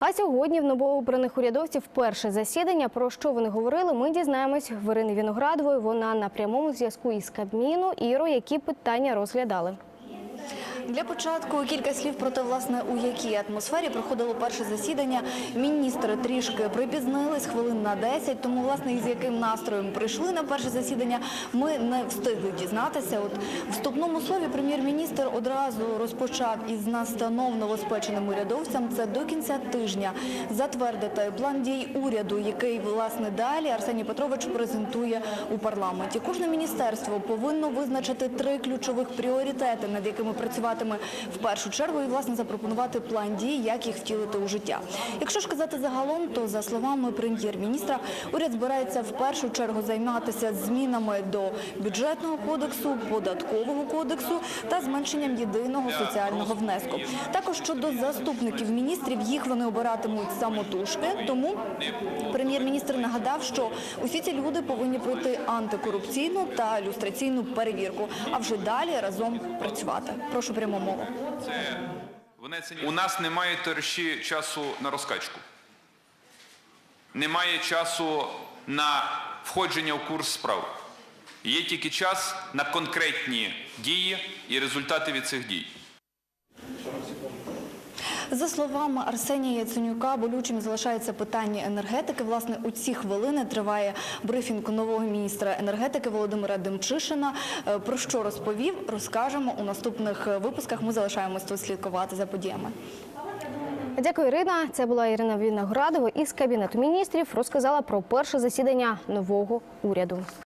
А сьогодні в новообраних урядовців перше засідання. Про що вони говорили, ми дізнаємось в Ірини Віноградової. Вона на прямому зв'язку із Кабміну. Іро, які питання розглядали. Для початку кілька слів про те, власне, у якій атмосфері проходило перше засідання. Міністри трішки припізнились хвилин на 10, тому, власне, із яким настроєм прийшли на перше засідання, ми не встигли дізнатися. От вступному слові прем'єр-міністр одразу розпочав із настанов новоспеченим урядовцям. Це до кінця тижня затвердити план дій уряду, який, власне, далі Арсеній Петрович презентує у парламенті. Кожне міністерство повинно визначити три ключових пріоритети, над якими працюватиме в першу чергу, і власне запропонувати план дій, як їх втілити у життя. Якщо ж казати загалом, то за словами прем'єр-міністра, уряд збирається в першу чергу займатися змінами до бюджетного кодексу, податкового кодексу та зменшенням єдиного соціального внеску. Також щодо заступників міністрів, їх вони обиратимуть самотужки. Тому прем'єр-міністр нагадав, що усі ці люди повинні пройти антикорупційну та люстраційну перевірку, а вже далі разом працювати. Прошу пряму мову. У нас немає товариші часу на розкачку. Немає часу на входження в курс справ. Є тільки час на конкретні дії і результати від цих дій. За словами Арсенія Яценюка, болючим залишається питання енергетики. Власне, у ці хвилини триває брифінг нового міністра енергетики Володимира Демчишина. Е, Про що розповів, розкажемо у наступних е, випусках. Ми залишаємось тут слідкувати за подіями. Дякую, Ірина. Це була Ірина Віноградова із кабінету міністрів. Розказала про перше засідання нового уряду.